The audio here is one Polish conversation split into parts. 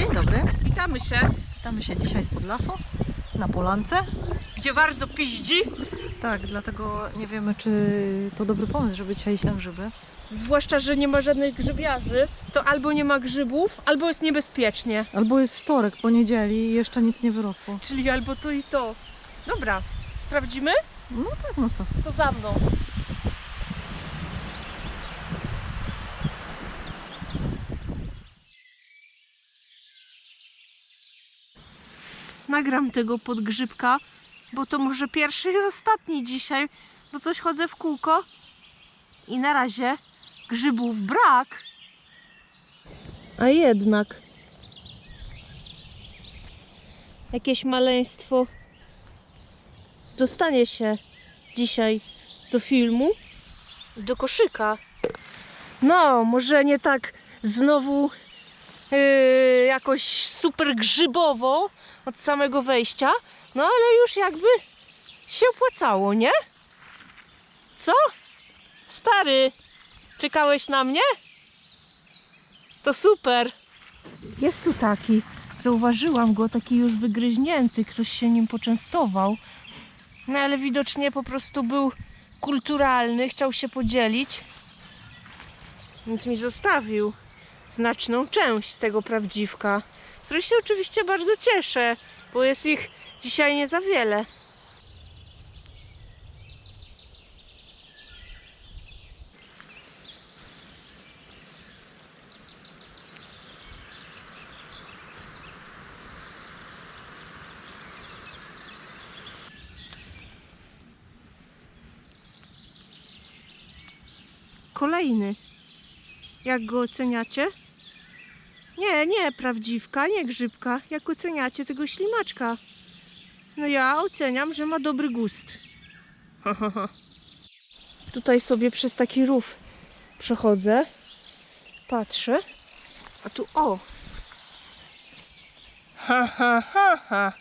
Dzień dobry, Witamy się, witamy się dzisiaj spod lasu na Polance. gdzie bardzo piździ, Tak, dlatego nie wiemy, czy to dobry pomysł, żeby dzisiaj iść na grzyby. zwłaszcza, że nie ma żadnych grzybiarzy, to albo nie ma grzybów, albo jest niebezpiecznie. Albo jest wtorek, poniedzieli i jeszcze nic nie wyrosło. Czyli albo to i to. Dobra, sprawdzimy? No tak, no co? To za mną. Nagram tego podgrzybka, bo to może pierwszy i ostatni dzisiaj, bo coś chodzę w kółko i na razie grzybów brak. A jednak jakieś maleństwo dostanie się dzisiaj do filmu, do koszyka. No, może nie tak znowu yy, jakoś super grzybowo od samego wejścia, no ale już jakby się opłacało, nie? Co? Stary, czekałeś na mnie? To super. Jest tu taki. Zauważyłam go, taki już wygryźnięty. Ktoś się nim poczęstował. No ale widocznie po prostu był kulturalny, chciał się podzielić. Więc mi zostawił znaczną część tego prawdziwka. Z której się oczywiście bardzo cieszę, bo jest ich dzisiaj nie za wiele. Kolejny. Jak go oceniacie? Nie, nie prawdziwka, nie grzybka. Jak oceniacie tego ślimaczka? No ja oceniam, że ma dobry gust. Tutaj sobie przez taki rów przechodzę. Patrzę. A tu o! Ha, ha, ha, ha.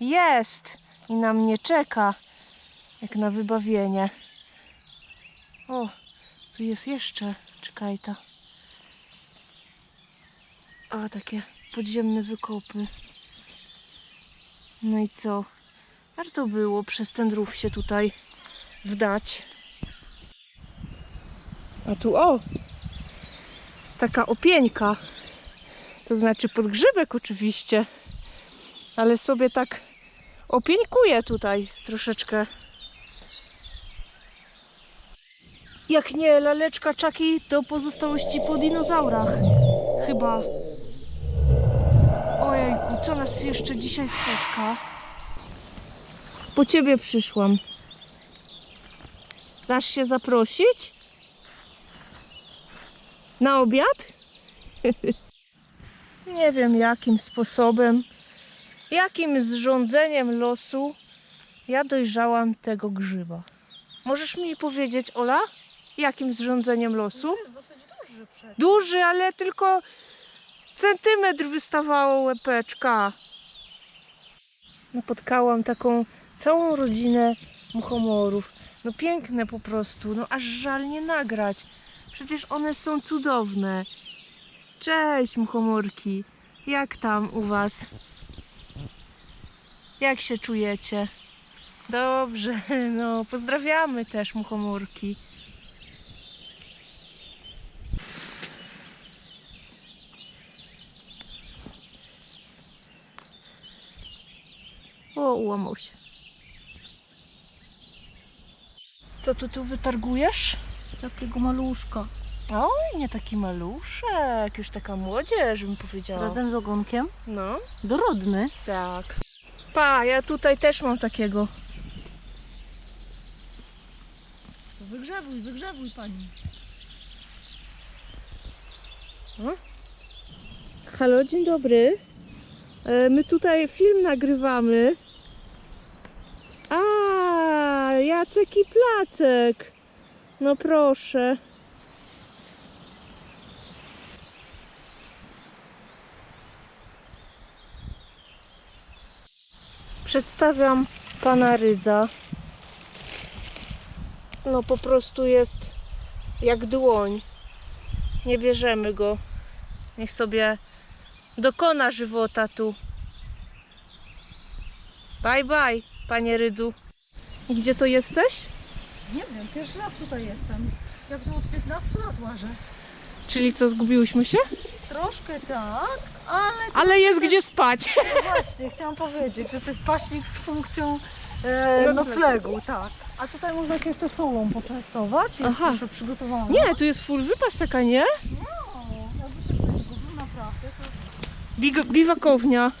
Jest! I na mnie czeka. Jak na wybawienie. O, tu jest jeszcze. Czekaj ta. A, takie podziemne wykopy. No i co? Warto było przez ten rów się tutaj wdać. A tu o! Taka opieńka. To znaczy podgrzybek oczywiście. Ale sobie tak opieńkuję tutaj troszeczkę. Jak nie laleczka czaki, to pozostałości po dinozaurach. Chyba. Ojejku, co nas jeszcze dzisiaj spotka? Po ciebie przyszłam. Dasz się zaprosić? Na obiad? Nie wiem jakim sposobem, jakim zrządzeniem losu ja dojrzałam tego grzyba. Możesz mi powiedzieć, Ola, jakim zrządzeniem losu? jest dosyć duży przecież. Duży, ale tylko centymetr wystawało łepeczka. Napotkałam taką całą rodzinę muchomorów. No piękne po prostu, no aż żal nie nagrać. Przecież one są cudowne. Cześć muchomorki. Jak tam u was? Jak się czujecie? Dobrze, no pozdrawiamy też muchomorki. O, ułamał się. Co tu tu wytargujesz? Takiego maluszka. Oj, nie taki maluszek, już taka młodzież bym powiedziała. Razem z ogonkiem. No, Dorodny. tak. Pa, ja tutaj też mam takiego. Wygrzebuj, wygrzebuj pani. Halo, dzień dobry. E, My tutaj film nagrywamy. Jacek i Placek. No proszę. Przedstawiam pana Rydza. No po prostu jest jak dłoń. Nie bierzemy go. Niech sobie dokona żywota tu. Bye bye, panie Rydzu. Gdzie to jesteś? Nie wiem, pierwszy raz tutaj jestem. Ja tu od 15 lat łażę. Czyli co, zgubiłyśmy się? Troszkę tak, ale Ale jest gdzie spać. no właśnie, chciałam powiedzieć, że to jest paśnik z funkcją e, Noclegu. noclegu, tak. A tutaj można się jeszcze solą poczęstować. Jest Aha. proszę przygotowana. Nie, tu jest full wypas taka, nie? No, jakby się ktoś zgubił, naprawdę, to Big, biwakownia.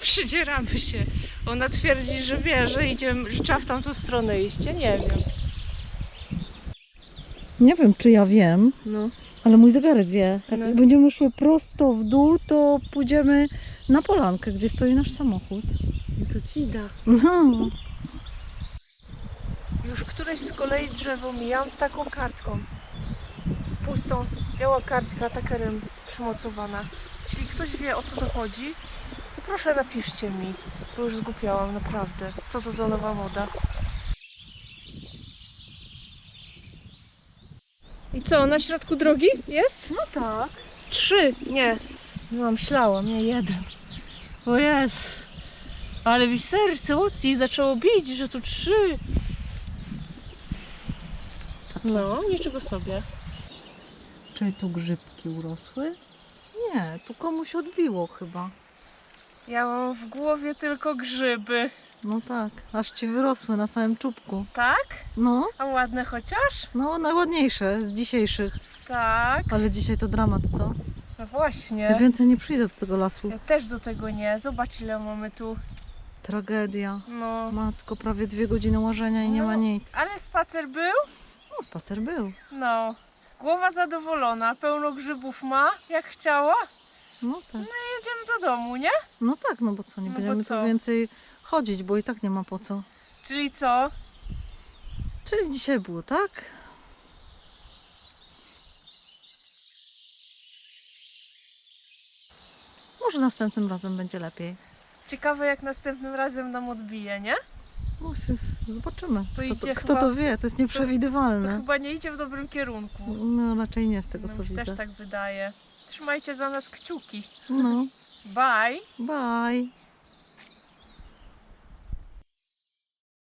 Przydzieramy się. Ona twierdzi, że wie, że idziemy, że trzeba w tamtą stronę iść. Ja nie wiem. Nie wiem, czy ja wiem, No. ale mój zegarek wie. Jak No. będziemy szły prosto w dół, to pójdziemy na polankę, gdzie stoi nasz samochód. To ci da. No. Już któreś z kolei drzewo mijam z taką kartką. Pustą, biała kartka takerem przymocowana. Jeśli ktoś wie o co to chodzi, proszę napiszcie mi, bo już zgupiałam naprawdę. Co to za nowa moda? I co, na środku drogi jest? No tak. Trzy, nie. No myślałam, nie jeden. O jest. Ale mi serce mocniej zaczęło bić, że tu trzy. No, niczego sobie. Czy tu grzybki urosły? Nie, tu komuś odbiło chyba. Ja mam w głowie tylko grzyby. No tak, aż ci wyrosły na samym czubku. Tak? No, A ładne chociaż? no najładniejsze z dzisiejszych. Tak. Ale dzisiaj to dramat, co? No Ja właśnie. więcej nie przyjdę do tego lasu. Ja też do tego nie. Zobacz ile mamy tu. Tragedia. No. Matko, prawie dwie godziny łażenia i nie ma No, nic. Ale spacer był? No, spacer był. No. Głowa zadowolona, pełno grzybów ma, jak chciała. No tak. Jedziemy do domu, nie? No tak, no bo co, nie No bo będziemy co? tu więcej chodzić, bo i tak nie ma po co. Czyli co? Czyli dzisiaj było tak. Może następnym razem będzie lepiej. Ciekawe jak następnym razem nam odbije, nie? Zobaczymy. To Kto, to, kto chyba- to wie? To jest To nieprzewidywalne. chyba nie idzie w dobrym kierunku. No raczej nie z tego No, co mi widzę. też tak wydaje. Trzymajcie za nas kciuki. No, Bye! bye.